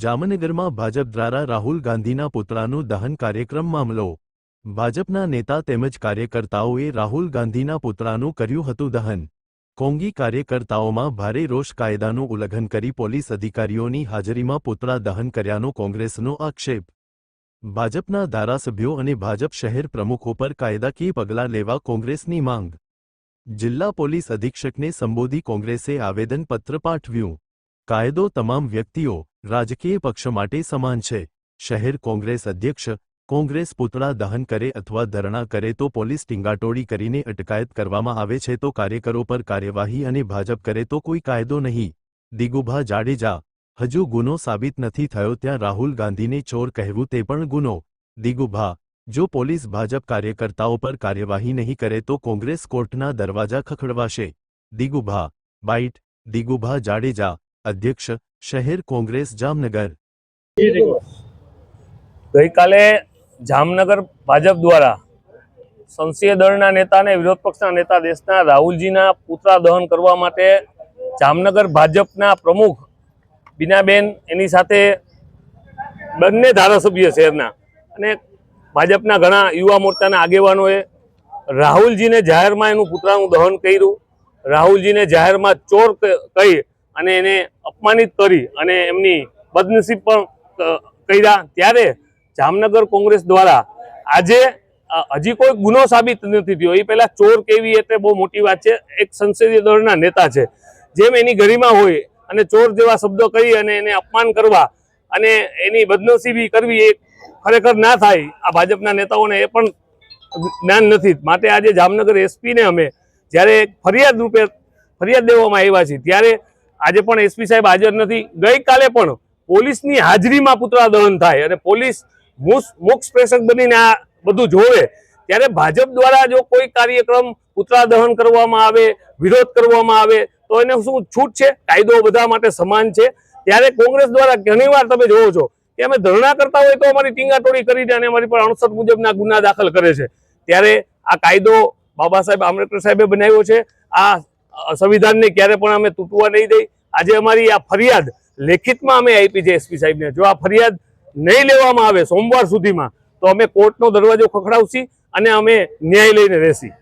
જામનગરમાં ભાજપ દ્વારા રાહુલ ગાંધીના પુતળાનું દહન કાર્યક્રમ મામલો ભાજપના નેતા તેમજ કાર્યકર્તાઓએ રાહુલ ગાંધીના પુતળાનું કર્યું હતું દહન. કોંગી કાર્યકર્તાઓમાં ભારે રોષ કાયદાનું ઉલ્લંઘન કરી પોલીસ અધિકારીઓની હાજરીમાં પુતળા દહન કર્યાનો કોંગ્રેસનો આક્ષેપ. ભાજપના ધારાસભ્યો અને ભાજપ શહેર પ્રમુખો પર કાયદાકીય પગલાં લેવા કોંગ્રેસની માંગ. જિલ્લા પોલીસ અધિક્ષકને સંબોધી કોંગ્રેસે આવેદનપત્ર પાઠવ્યું. કાયદો તમામ વ્યક્તિઓ રાજકીય પક્ષ માટે સમાન છે. શહેર કોંગ્રેસ અધ્યક્ષ, કોંગ્રેસ પુતળા દહન કરે અથવા ધરણા કરે તો પોલીસ ટીંગાટોળી કરીને અટકાયત કરવામાં આવે છે તો કાર્યકરો પર કાર્યવાહી અને ભાજપ કરે તો કોઈ કાયદો નહીં. દિગુભા જાડેજા, હજુ ગુનો સાબિત નથી થયો ત્યાં રાહુલ ગાંધીને ચોર કહેવું તે પણ ગુનો. દિગુભા, જો પોલીસ ભાજપ કાર્યકર્તાઓ પર કાર્યવાહી નહીં કરે તો કોંગ્રેસ કોર્ટના દરવાજા ખખડવાશે. દિગુભા, બાઇટ. દિગુભા જાડેજા, અધ્યક્ષ શહેર કોંગ્રેસ જામનગર. ગઈકાલે જામનગર ભાજપ દ્વારા સંસદીય દળના નેતા અને વિરોધ પક્ષના નેતા દેશના રાહુલજીના પુતળા દહન કરવા માટે જામનગર ભાજપના પ્રમુખ બીનાબેન એની સાથે બંને ધારાસભ્ય શહેરના અને ભાજપના ઘણા યુવા મોરચાના આગેવાનોએ રાહુલજીને જાહેરમાં એનું પુતળાનું દહન કર્યું. રાહુલજીને જાહેરમાં ચોર કહી અને એને અપમાનિત કરી અને એમની બદનસીબ પણ કર્યા. ત્યારે જામનગર કોંગ્રેસ દ્વારા આજે હજી કોઈ ગુનો સાબિત નથી થયો. એ પહેલા ચોર કેવી એટલે બહુ મોટી વાત છે. એક સંસદીય દળના નેતા છે. જેમ એની ગરિમા હોય અને ચોર જેવા શબ્દો કહી અને એને અપમાન કરવા અને એની બદનસીબી કરવી એ ખરેખર ના થાય. આ ભાજપના નેતાઓને એ પણ જ્ઞાન નથી. માટે આજે જામનગર એસપીને અમે જ્યારે ફરિયાદ રૂપે ફરિયાદ દેવામાં આવ્યા છીએ, ત્યારે આજે પણ એસપી સાહેબ હાજર નથી. ગઈકાલે પણ પોલીસની હાજરીમાં પુતળા દહન થાય અને પોલીસ મોક્ષ મુખ પ્રેક્ષક બનીને આ બધું જોવે, ત્યારે ભાજપ દ્વારા જો કોઈ કાર્યક્રમ પુતળા દહન કરવામાં આવે, વિરોધ કરવામાં આવે, તો એને શું છૂટ છે? કાયદો બધા માટે સમાન છે. ત્યારે કોંગ્રેસ દ્વારા ઘણીવાર તમે જોવો છો કે અમે ધરણા કરતા હોય તો અમારી ટીંગાટોળી કરીને અને અમારી પર અણસઠ મુજબના ગુના દાખલ કરે છે. ત્યારે આ કાયદો બાબા સાહેબ આંબેડકર સાહેબે બનાવ્યો છે. આ સંવિધાનને ક્યારે પણ અમે તૂટવા નહીં દઈ. આજે અમારી આ ફરિયાદ લેખિતમાં અમે આપી છે એસપી સાહેબને. જો આ ફરિયાદ નહીં લેવામાં આવે સોમવાર સુધીમાં, તો અમે કોર્ટનો દરવાજો ખખડાવશી અને અમે ન્યાય લઈને રહેશી.